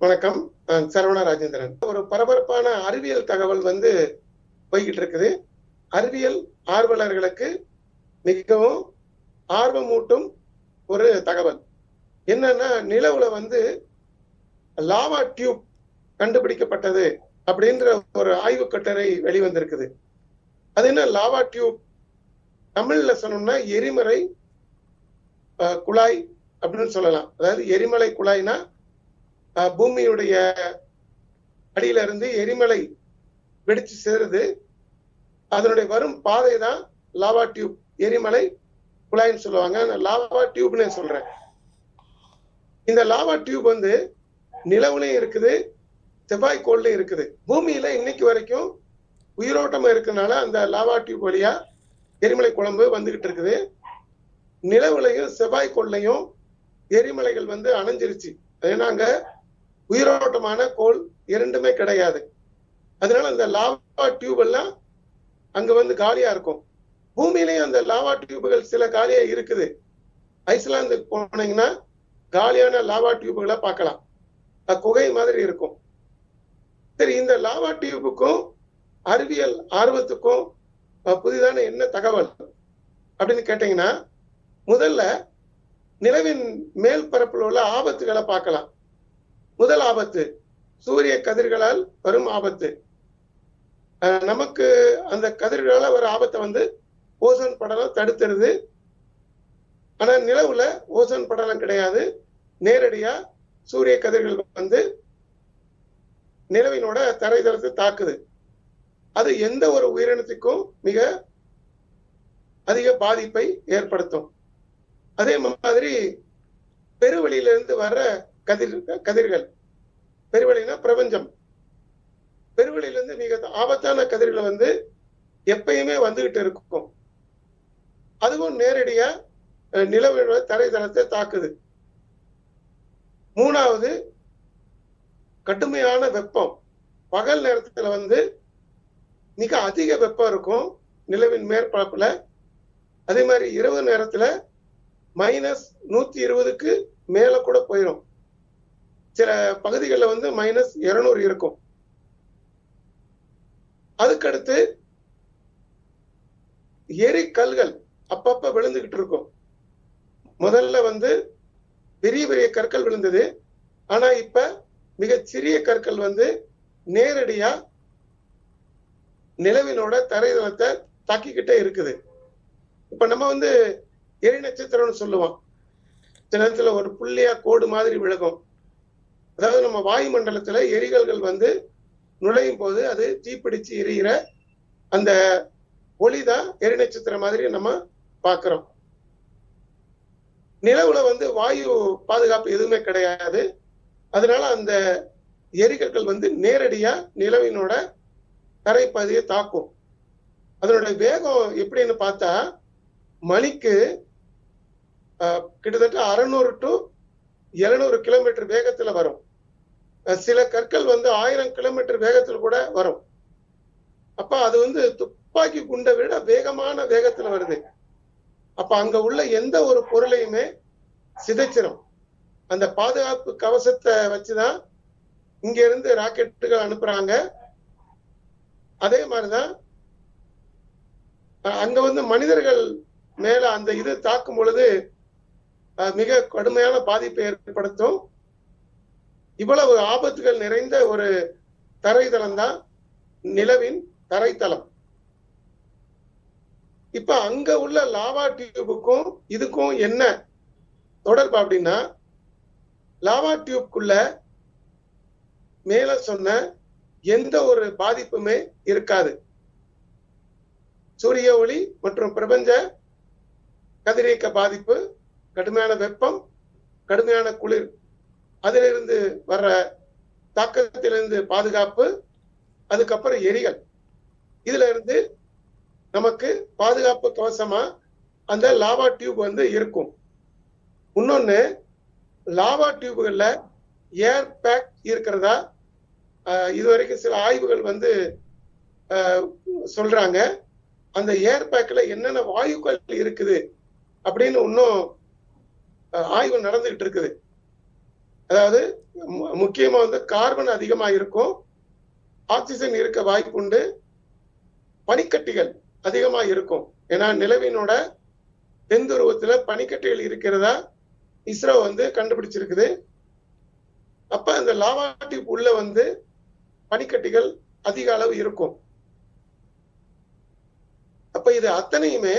வணக்கம். சரவண ராஜேந்திரன். ஒரு பரபரப்பான அறிவியல் தகவல் வந்து போய்கிட்டு இருக்குது. அறிவியல் ஆர்வலர்களுக்கு மிகவும் ஆர்வமூட்டும் ஒரு தகவல். என்னன்னா நிலவுல வந்து லாவா டியூப் கண்டுபிடிக்கப்பட்டது அப்படின்ற ஒரு ஆய்வு கட்டுரை வெளிவந்திருக்குது. அது என்ன? Lava tube. தமிழ்ல சொன்னோம்னா எரிமலை அஹ், குழாய் அப்படின்னு சொல்லலாம். அதாவது எரிமலை குழாய்னா பூமியுடைய அடியில இருந்து எரிமலை வெடிச்சு சேருது. அதனுடைய வரும் பாதை தான் லாவா டியூப் எரிமலை குழாய்னு சொல்லுவாங்க. நான் லாவா டியூப்னு சொல்றேன். இந்த லாவா டியூப் வந்து நிலவுலையும் இருக்குது செவ்வாய் கோள்லையும் இருக்குது. பூமியில இன்னைக்கு வரைக்கும் உயிரோட்டம் இருக்கனால அந்த லாவா டியூப் வழியா எரிமலை குழம்பு வந்துகிட்டு இருக்குது. நிலவுலையும் செவ்வாய் கோள்லையும் எரிமலைகள் வந்து அணைஞ்சிருச்சு. ஏன்னா அங்க உயிரோட்டமான கோள் இரண்டுமே கிடையாது. அதனால அந்த லாவா டியூப் எல்லாம் அங்க வந்து காலியா இருக்கும். பூமியிலையும் அந்த லாவா டியூபுகள் சில காலியா இருக்குது. ஐஸ்லாந்துக்கு போனீங்கன்னா காலியான லாவா டியூபுகளை பார்க்கலாம். குகை மாதிரி இருக்கும். சரி இந்த லாவா டியூபுக்கும் அறிவியல் ஆர்வத்துக்கும் புதிதான என்ன தகவல் அப்படின்னு கேட்டீங்கன்னா முதல்ல நிலவின் மேல் பரப்பில் உள்ள ஆபத்துகளை பார்க்கலாம். முதல் ஆபத்து. சூரிய கதிர்களால் வரும் ஆபத்து. நமக்கு அந்த கதிர்களால வர ஆபத்தை வந்து ஓசோன் படலம் தடுத்துருது. ஆனா நிலவுல ஓசோன் படலம் கிடையாது. நேரடியா சூரிய கதிர்கள் வந்து நிலவினோட தரைதளத்தை தாக்குது. அது எந்த ஒரு உயிரினத்துக்கும் மிக அதிக பாதிப்பை ஏற்படுத்தும். அதே மாதிரி பெருவெளியிலிருந்து வர்ற கதிர் கதிர்கள். பெருவெளினா பிரபஞ்சம். பெருவெளியிலிருந்து மிக ஆபத்தான கதிர்களை வந்து எப்பயுமே வந்துகிட்டு இருக்கும். அதுவும் நேரடியா அஹ், தரைதளத்தை தாக்குது. மூணாவது கடுமையான வெப்பம். பகல் நேரத்துல வந்து மிக அதிக வெப்பம் இருக்கும் நிலவின் மேற்பரப்புல. அதே மாதிரி இரவு நேரத்துல மைனஸ் நூத்தி இருபதுக்கு மேல கூட போயிடும் சில பகுதிகளில் வந்து மைனஸ் இருநூறு இருக்கும். அதுக்கடுத்து எரிக்கல்கள் அப்பப்ப விழுந்துகிட்டு இருக்கும். முதல்ல வந்து பெரிய பெரிய கற்கள் விழுந்தது. ஆனா இப்ப மிக சிறிய கற்கள் வந்து நேரடியா நிலவினோட தரைதளத்தை தாக்கிக்கிட்டே இருக்குது. இப்ப நம்ம வந்து எரி நட்சத்திரம்னு சொல்லுவோம். சில நேரத்துல ஒரு புள்ளியா கோடு மாதிரி விழுகும். அதாவது நம்ம வாயுமண்டலத்துல எரிகல்கள் வந்து நுழையும் போது அது தீப்பிடிச்சு எரிகிற அந்த ஒளிதான் எரி நட்சத்திரம் மாதிரி நம்ம பார்க்கிறோம் நிலவுல வந்து வாயு பாதுகாப்பு எதுவுமே கிடையாது. அதனால அந்த எரிகற்கள் வந்து நேரடியா நிலவினோட தரைப்பகுதியை தாக்கும். அதனோட வேகம் எப்படின்னு பார்த்தா மணிக்கு ஆஹ், கிட்டத்தட்ட அறுநூறு டு எழுநூறு கிலோமீட்டர் வேகத்துல வரும். சில கற்கள் வந்து ஆயிரம் கிலோமீட்டர் வேகத்தில் கூட வரும். அப்ப அது வந்து துப்பாக்கி குண்டை விட வேகமான வேகத்துல வருது. அப்ப அங்க உள்ள எந்த ஒரு பொருளையுமே சிதைச்சிரும். அந்த பாதுகாப்பு கவசத்தை வச்சுதான் இங்க இருந்து ராக்கெட்டுகள் அனுப்புறாங்க. அதே மாதிரிதான் அங்க வந்து மனிதர்கள் மேல அந்த இது தாக்கும் பொழுது அஹ் மிக கடுமையான பாதிப்பை ஏற்படுத்தும். இவ்வளவு ஆபத்துகள் நிறைந்த ஒரு தரைதளம் தான் நிலவின் தரைத்தளம். இப்ப அங்க உள்ள லாவா டியூபுக்கும் இதுக்கும் என்ன தொடர்பு அப்படின்னா லாவா டியூப்குள்ள மேல சொன்ன எந்த ஒரு பாதிப்புமே இருக்காது. சூரிய ஒளி மற்றும் பிரபஞ்ச கதிரியக்க பாதிப்பு கடுமையான வெப்பம் கடுமையான குளிர் அதிலிருந்து வர்ற தாக்கத்திலிருந்து பாதுகாப்பு அதுக்கப்புறம் எரிகள். இதுல இருந்து நமக்கு பாதுகாப்பு கவசமா அந்த லாவா டியூப் வந்து இருக்கும். இன்னொன்னு லாவா டியூபுகளில் ஏர் பேக் இருக்கிறதா? இதுவரைக்கும் சில ஆய்வுகள் வந்து சொல்றாங்க. அந்த ஏர் பேக்ல என்னென்ன வாயுக்கள் இருக்குது அப்படின்னு இன்னும் ஆய்வு நடந்துகிட்டு இருக்குது. அதாவது முக்கியமா வந்து கார்பன் அதிகமா இருக்கும் ஆக்சிஜன் இருக்க வாய்ப்புண்டு பனிக்கட்டிகள் அதிகமா இருக்கும். ஏன்னா நிலவினோட தென்துருவத்துல பனிக்கட்டிகள் இருக்கிறதா இஸ்ரோ வந்து கண்டுபிடிச்சிருக்குது. அப்ப அந்த லாவா டியூப் உள்ள வந்து பனிக்கட்டிகள் அதிக அளவு இருக்கும். அப்ப இது அத்தனையுமே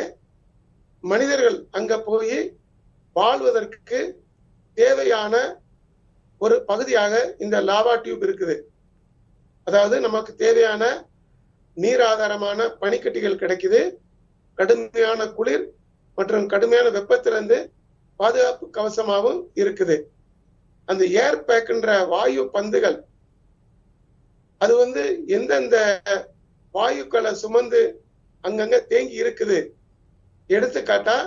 மனிதர்கள் அங்க போய் வாழ்வதற்கு தேவையான ஒரு பகுதியாக இந்த லாவா டியூப் இருக்குது. அதாவது நமக்கு தேவையான நீர் ஆதாரமான பனிக்கட்டிகள் கிடைக்குது. கடுமையான குளிர் மற்றும் கடுமையான வெப்பத்திலிருந்து பாதுகாப்பு கவசமாகவும் இருக்குது. அந்த ஏர் பேக்குன்ற வாயு பந்துகள் அது வந்து எந்தெந்த வாயுக்களை சுமந்து அங்கங்க தேங்கி இருக்குது? எடுத்துக்காட்டா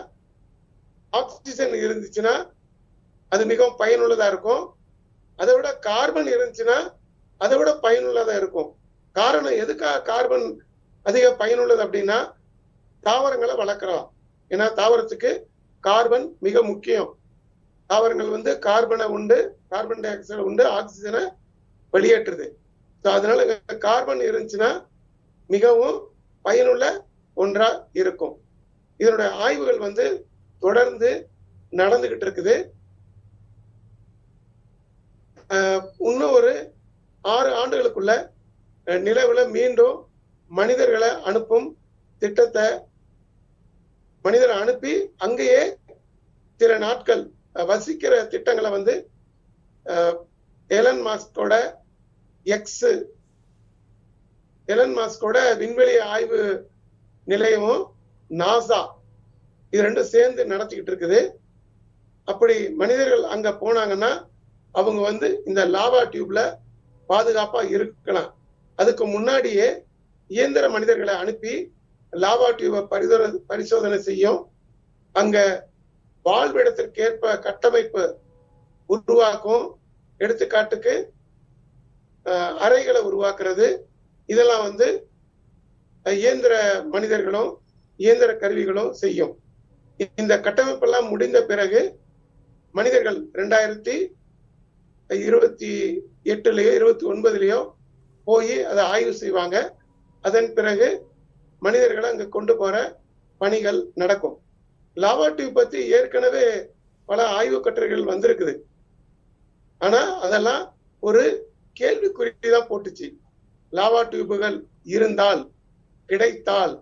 ஆக்சிஜன் இருந்துச்சுன்னா அது மிகவும் பயனுள்ளதா இருக்கும். அதை விட கார்பன் இருந்துச்சுன்னா அதை விட பயனுள்ளதா இருக்கும். காரணம் எதுக்காக கார்பன் அதிக பயனுள்ளது அப்படின்னா தாவரங்களை வளர்க்கலாம். ஏன்னா தாவரத்துக்கு கார்பன் மிக முக்கியம். தாவரங்கள் வந்து கார்பனை உண்டு கார்பன் டை ஆக்சைடு உண்டு ஆக்சிஜனை வெளியேற்றுது. ஸோ அதனால கார்பன் இருந்துச்சுன்னா மிகவும் பயனுள்ள ஒன்றா இருக்கும். இதனுடைய ஆய்வுகள் வந்து தொடர்ந்து நடந்துகிட்டு இருக்குது. இன்னும் ஒரு ஆறு ஆண்டுகளுக்குள்ள நிலவில் மீண்டும் மனிதர்களை அனுப்பும் திட்டத்தை மனிதரை அனுப்பி அங்கேயே சில நாட்கள் வசிக்கிற திட்டங்களை வந்து எலன் மாஸ்கோட எக்ஸ் எலன் மாஸ்கோட விண்வெளி ஆய்வு நிலையமும் நாசா இது ரெண்டும் சேர்ந்து நடத்திக்கிட்டு இருக்குது. அப்படி மனிதர்கள் அங்க போனாங்கன்னா அவங்க வந்து இந்த லாவா டியூப்ல பாதுகாப்பா இருக்கலாம். அதுக்கு முன்னாடியே இயந்திர மனிதர்களை அனுப்பி லாவா டியூபை பரிசோதனை பரிசோதனை செய்யும். அங்க வாழ்விடத்திற்கேற்ப கட்டமைப்பு உருவாக்கும். எடுத்துக்காட்டுக்கு அறைகளை உருவாக்குறது. இதெல்லாம் வந்து இயந்திர மனிதர்களும் இயந்திர கருவிகளும் செய்யும். இந்த கட்டமைப்பெல்லாம் முடிந்த பிறகு மனிதர்கள் ரெண்டாயிரத்தி இருபத்தி எட்டுலையோ இருபத்தி ஒன்பதுலையோ போய் அதை ஆய்வு செய்வாங்க. அதன் பிறகு மனிதர்களை அங்க கொண்டு போற பணிகள் நடக்கும். லாவா டியூப் பத்தி ஏற்கனவே பல ஆய்வு கட்டுரைகள் வந்திருக்குது. ஆனா அதெல்லாம் ஒரு கேள்விக்குறிப்பி தான் போட்டுச்சு. லாவா டியூபுகள் இருந்தால் கிடைத்தால்.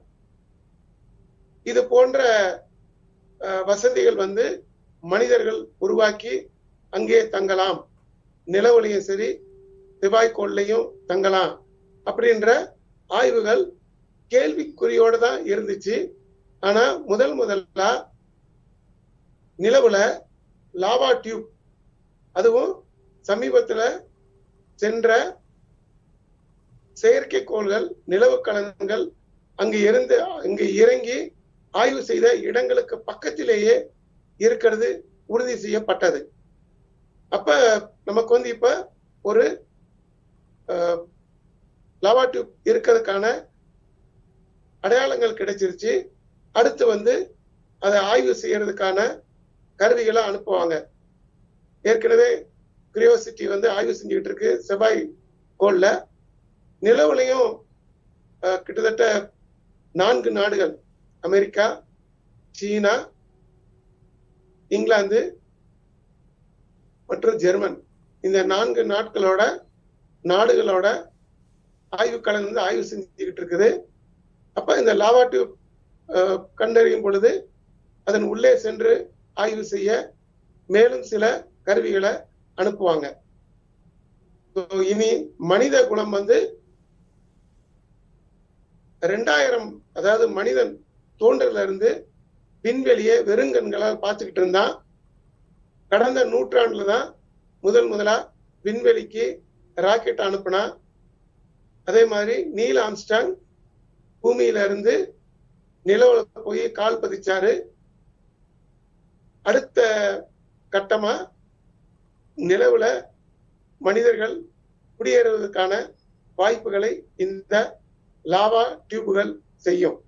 இது போன்ற வசதிகள் வந்து மனிதர்கள் உருவாக்கி அங்கே தங்கலாம். நிலவுலையும் சரி செவ்வாய்க்கோள்லையும் தங்கலாம் அப்படின்ற ஆய்வுகள் கேள்விக்குறியோடு தான் இருந்துச்சு. ஆனா முதல் முதலா நிலவுல லாவா டியூப் அதுவும் சமீபத்துல சென்ற செயற்கைக்கோள்கள் நிலவு கலன்கள் அங்கு இருந்து அங்கு இறங்கி ஆய்வு செய்த இடங்களுக்கு பக்கத்திலேயே இருக்கிறது உறுதி செய்யப்பட்டது. அப்ப நமக்கு வந்து இப்ப ஒரு லாவா டியூப் இருக்கிறதுக்கான அடையாளங்கள் கிடைச்சிருச்சு. அடுத்து வந்து அதை ஆய்வு செய்யறதுக்கான கருவிகளை அனுப்புவாங்க. ஏற்கனவே கிரியோசிட்டி வந்து ஆய்வு செஞ்சுக்கிட்டு இருக்கு செவ்வாய் கோல்ல நிலவுலையும் கிட்டத்தட்ட நான்கு நாடுகள். அமெரிக்கா சீனா இங்கிலாந்து மற்றும் ஜெர்மன். இந்த நான்கு நாட்களோட நாடுகளோட ஆய்வுக்களம் வந்து ஆய்வு செஞ்சுக்கிட்டு இருக்குது. அப்ப இந்த லாவா டியூப் கண்டறியும் பொழுது அதன் உள்ளே சென்று ஆய்வு செய்ய மேலும் சில கருவிகளை அனுப்புவாங்க. இனி மனித குலம் வந்து ரெண்டாயிரம் அதாவது மனிதன் தோன்றல இருந்து விண்வெளியை வெறுங்கண்களால் பார்த்துக்கிட்டு இருந்தான். கடந்த நூற்றாண்டுல தான் முதல் முதலா விண்வெளிக்கு ராக்கெட் அனுப்புனா அதே மாதிரி நீல் ஆம்ஸ்டாங் பூமியில இருந்து நிலவுல போய் கால் பதிச்சாரு. அடுத்த கட்டமா நிலவுல மனிதர்கள் குடியேறுவதற்கான வாய்ப்புகளை இந்த லாவா டியூபுகள் செய்யும்.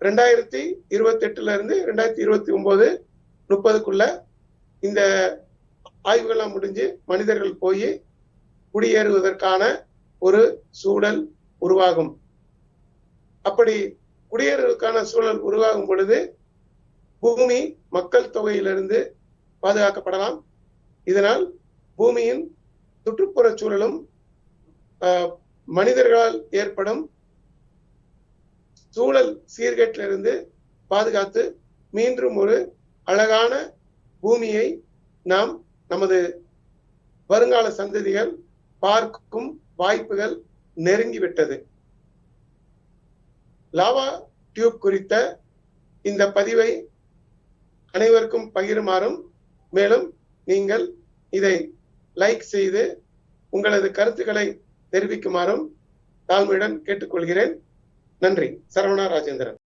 ரெண்டாயிரத்தி இருபத்தி எட்டுல இருந்து ரெண்டாயிரத்தி இருபத்தி ஒன்பது முப்பதுக்குள்ள இந்த ஆய்வுகள்லாம் முடிஞ்சு மனிதர்கள் போய் குடியேறுவதற்கான ஒரு சூழல் உருவாகும். அப்படி குடியேறுவதற்கான சூழல் உருவாகும் பொழுது பூமி மக்கள் தொகையிலிருந்து பாதுகாக்கப்படலாம். இதனால் பூமியின் சுற்றுப்புற சூழலும் ஆஹ், மனிதர்களால் ஏற்படும் சூழல் சீர்கேட்டிலிருந்து பாதுகாத்து மீண்டும் ஒரு அழகான பூமியை நாம் நமது வருங்கால சந்ததிகள் பார்க்கும் வாய்ப்புகள் நெருங்கிவிட்டது. லாவா டியூப் குறித்த இந்த பதிவை அனைவருக்கும் பகிருமாறும் மேலும் நீங்கள் இதை லைக் செய்து உங்களது கருத்துக்களை தெரிவிக்குமாறும் தாழ்மையுடன் கேட்டுக்கொள்கிறேன். நன்றி. சரவணா ராஜேந்திரன்.